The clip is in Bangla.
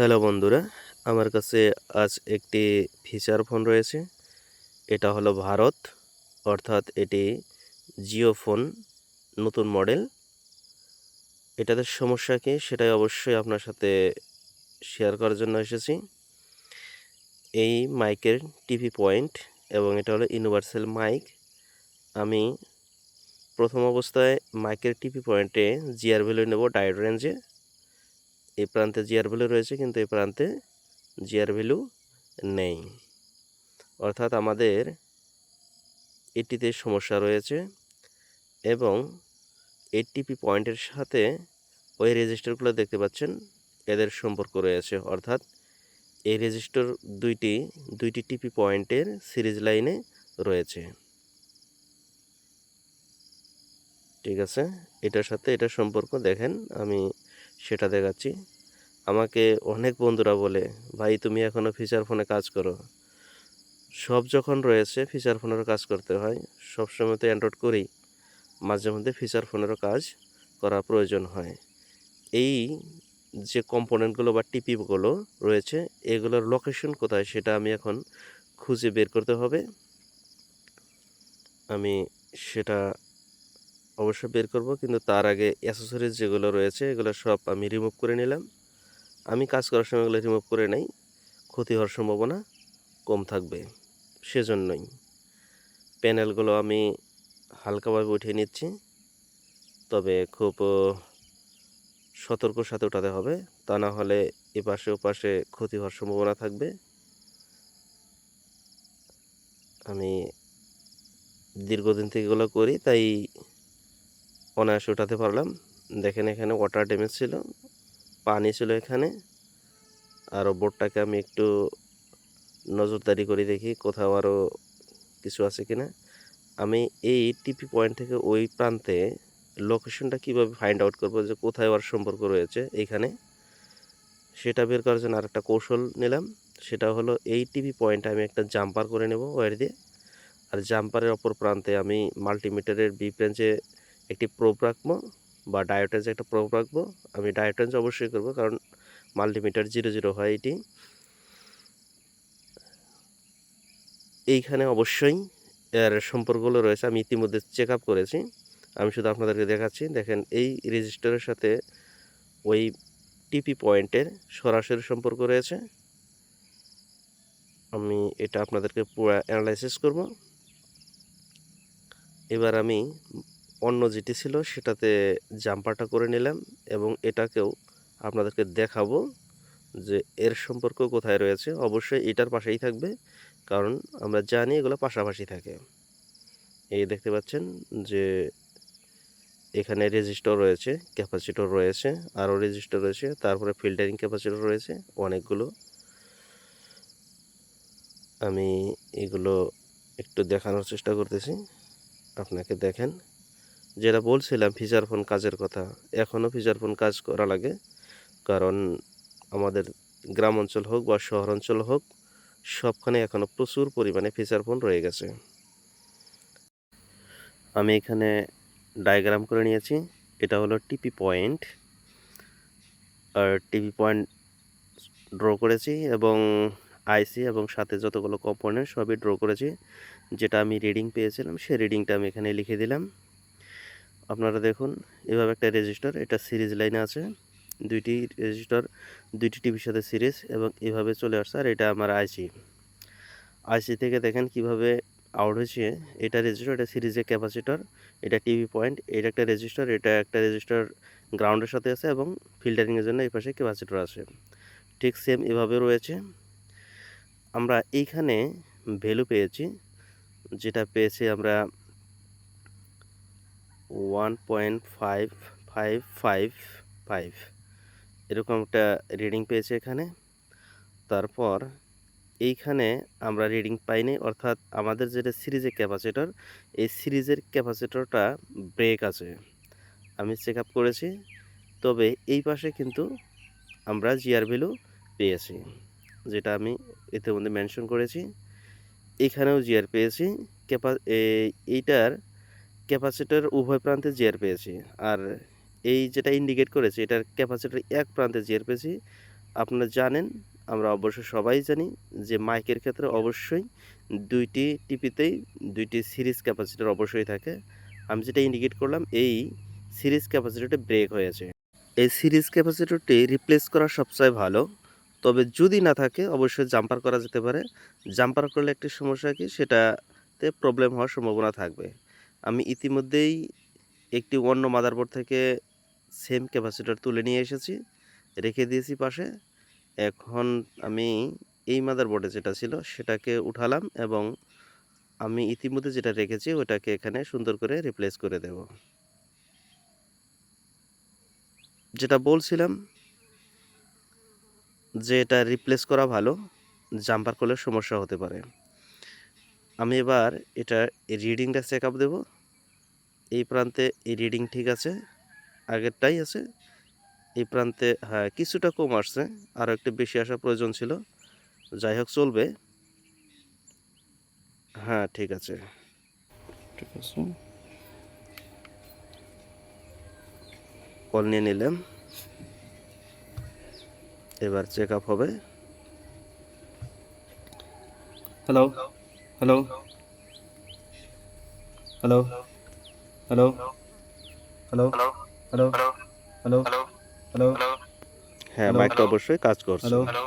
হ্যালো বন্ধুরা, আমার কাছে আজ একটি ফিচার ফোন রয়েছে। এটা হলো ভারত, অর্থাৎ এটি জিও ফোন নতুন মডেল। এটাতে সমস্যা কী সেটাই অবশ্যই আপনার সাথে শেয়ার করার জন্য এসেছি। এই মাইকের টিভি পয়েন্ট এবং এটা হলো ইউনিভার্সাল মাইক। আমি প্রথম অবস্থায় মাইকের টিভি পয়েন্টে জিআর ভ্যালু নেব ডায়োড রেঞ্জে। এই প্রান্তে জিআর ভ্যালু রয়েছে, কিন্তু এই প্রান্তে জিআর ভ্যালু নেই। অর্থাৎ আমাদের এটিতে সমস্যা রয়েছে এবং এটিপি পয়েন্টের সাথে ওই রেজিস্টারগুলো দেখতে পাচ্ছেন, এদের সম্পর্ক রয়েছে। অর্থাৎ এই রেজিস্টার দুইটি দুইটি টিপি পয়েন্টের সিরিজ লাইনে রয়েছে। ঠিক আছে? এটার সাথে এটার সম্পর্ক দেখেন, আমি সেটা দেখাচ্ছি। আমাকে অনেক বন্ধুরা বলে, ভাই, তুমি এখনও ফিচার ফোনে কাজ করো। সব যখন রয়েছে, ফিচার ফোনেরও কাজ করতে হয়। সবসময় তো অ্যান্ড্রয়েড করি, মাঝে মধ্যে ফিচার ফোনেরও কাজ করা প্রয়োজন হয়। এই যে কম্পোনেন্টগুলো বা টিপিগুলো রয়েছে, এগুলোর লোকেশন কোথায় সেটা আমি এখন খুঁজে বের করতে হবে। আমি সেটা অবশ্যই বের করব, কিন্তু তার আগে অ্যাসেসরিজ যেগুলো রয়েছে, এগুলো সব আমি রিমুভ করে নিলাম। আমি কাজ করার সময় এগুলো রিমুভ করে নেই। ক্ষতি হওয়ার সম্ভাবনা কম থাকবে। সেজন্যই প্যানেলগুলো আমি হালকাভাবে উঠিয়ে নিচ্ছি। তবে খুব সতর্ক সাথে উঠাতে হবে। তা না হলে এপাশে ওপাশে ক্ষতি হওয়ার সম্ভাবনা থাকবে। আমি দীর্ঘদিন থেকে এগুলো করি, তাই অনায়াসে উঠাতে পারলাম। দেখেন এখানে ওয়াটার ড্যামেজ ছিল। পানি ছিল এখানে। আরও বোর্ডটাকে আমি একটু নজরদারি করে দেখি, কোথাও আরও কিছু আছে কি না আমি এই টিপি পয়েন্ট থেকে ওই প্রান্তে লোকেশনটা কীভাবে ফাইন্ড আউট করব যে কোথায় ওর সম্পর্ক রয়েছে এইখানে সেটা বের করার জন্য আরেকটা কৌশল নিলাম। সেটা হলো এই টিভি পয়েন্টে আমি একটা জাম্পার করে নেব ওয়ার দিয়ে। আর জাম্পারের অপর প্রান্তে আমি মাল্টিমিটারের বি রেঞ্জে একটি প্রোব রাখব। বা ডায়োটেন্স একটা প্রোব রাখব, আমি ডায়োটেন্স অবশ্যই করব, কারণ মাল্টিমিটার জিরো জিরো হয় এটি। এইখানে অবশ্যই এর সম্পর্কগুলো রয়েছে, আমি ইতিমধ্যে চেক আপ করেছি। আমি শুধু আপনাদেরকে দেখাচ্ছি, দেখেন এই রেজিস্টারের সাথে ওই টিপি পয়েন্টের সরাসরি সম্পর্ক রয়েছে। আমি এটা আপনাদেরকে পুরো অ্যানালাইসিস করব। এবার আমি অন্য যেটি ছিল সেটাতে জাম্পারটা করে নিলাম এবং এটাকেও আপনাদেরকে দেখাবো যে এর সম্পর্ক কোথায় রয়েছে। অবশ্যই এটার পাশেই থাকবে, কারণ আমরা জানি এগুলো পাশাপাশি থাকে। এই দেখতে পাচ্ছেন যে এখানে রেজিস্টার রয়েছে, ক্যাপাসিটর রয়েছে, আরও রেজিস্টার রয়েছে, তারপরে ফিল্টারিং ক্যাপাসিটর রয়েছে, অনেকগুলো। আমি এগুলো একটু দেখানোর চেষ্টা করতেছি। আপনাকে দেখেন। যেটা বলছিলাম ফিচার ফোন কাজের কথা এখনও ফিচার ফোন কাজ করা লাগে। কারণ আমাদের গ্রাম অঞ্চল হোক বা শহর অঞ্চল হোক, সবখানে এখনও প্রচুর পরিমাণে ফিচার ফোন রয়ে গেছে। আমি এখানে ডায়াগ্রাম করে নিয়েছি। এটা হলো টিপি পয়েন্ট আর টিপি পয়েন্ট ড্র করেছি এবং আইসি এবং সাথে যতগুলো কম্পোনেন্ট সবই ড্র করেছি। যেটা আমি রিডিং পেয়েছিলাম, সেই রিডিংটা আমি এখানে লিখে দিলাম। আপনারা দেখুন, এভাবে একটা রেজিস্টার, এটা সিরিজ লাইনে আছে। দুইটি রেজিস্টার, দুইটি টিভির সাথে সিরিজ এবং এভাবে চলে আসছে, আর এটা আমার আইসি আইসি থেকে দেখেন কীভাবে আউট হয়েছে। এটা রেজিস্টার, এটা সিরিজের ক্যাপাসিটর, এটা টিভি পয়েন্ট, এটা একটা রেজিস্টার, এটা একটা রেজিস্টার গ্রাউন্ডের সাথে আছে এবং ফিল্টারিংয়ের জন্য এই পাশে ক্যাপাসিটর আছে। ঠিক সেম এভাবে রয়েছে। আমরা এইখানে ভ্যালু পেয়েছি, যেটা পেয়েছি আমরা one point five five five five এরকম একটা রিডিং পেয়েছে এখানে। তারপর এইখানে আমরা রিডিং পাইনি, অর্থাৎ আমাদের যেটা সিরিজের ক্যাপাসিটর এই সিরিজের ক্যাপাসিটরটা ব্রেক আছে। আমি চেক আপ করেছি, তবে এই পাশে কিন্তু আমরা জিআর ভ্যালু পেয়েছি, যেটা আমি এতে মধ্যে মেনশন করেছি। এখানেও জিআর পেয়েছি। ক্যাপা এইটার ক্যাপাসিটার উভয় প্রান্তে জিআর পেয়েছি। আর এই যেটা ইন্ডিকেট করেছে, এটার ক্যাপাসিটার এক প্রান্তে জিআর পেয়েছি। আপনারা জানেন, আমরা অবশ্য সবাই জানি যে মাইকের ক্ষেত্রে অবশ্যই দুইটি টিপিতেই দুইটি সিরিজ ক্যাপাসিটার অবশ্যই থাকে। আমি যেটা ইন্ডিকেট করলাম, এই সিরিজ ক্যাপাসিটরটি ব্রেক হয়েছে। এই সিরিজ ক্যাপাসিটরটি রিপ্লেস করা সবচেয়ে ভালো। তবে যদি না থাকে, অবশ্যই জাম্পার করা যেতে পারে। জাম্পার করলে একটি সমস্যা কি? সেটাতে প্রবলেম হওয়ার সম্ভাবনা থাকবে। আমি ইতিমধ্যেই একটি অন্য মাদারবোর্ড থেকে সেম ক্যাপাসিটর তুলে নিয়ে এসেছি, রেখে দিয়েছি পাশে। এখন আমি এই মাদারবোর্ডে যেটা ছিল সেটাকে উঠালাম এবং আমি ইতিমধ্যে যেটা রেখেছি ওটাকে এখানে সুন্দর করে রিপ্লেস করে দেব। যেটা বলছিলাম যে এটা রিপ্লেস করা ভালো জাম্পার করলে সমস্যা হতে পারে। আমি এবার এটা রিডিংটা চেক আপ দেবো। এই প্রান্তে এই রিডিং ঠিক আছে আগেরটাই আছে। এই প্রান্তে হ্যাঁ কিছুটা কম আসছে আরও একটু বেশি আসা প্রয়োজন ছিল। যাই হোক চলবে। হ্যাঁ ঠিক আছে। ঠিক আছে। কল নিয়ে নিলাম। এবার চেক আপ হবে hello hello hello hello hello hello hello hello হ্যাঁ মাইকটা অবশ্যই কাজ করছে। হ্যালো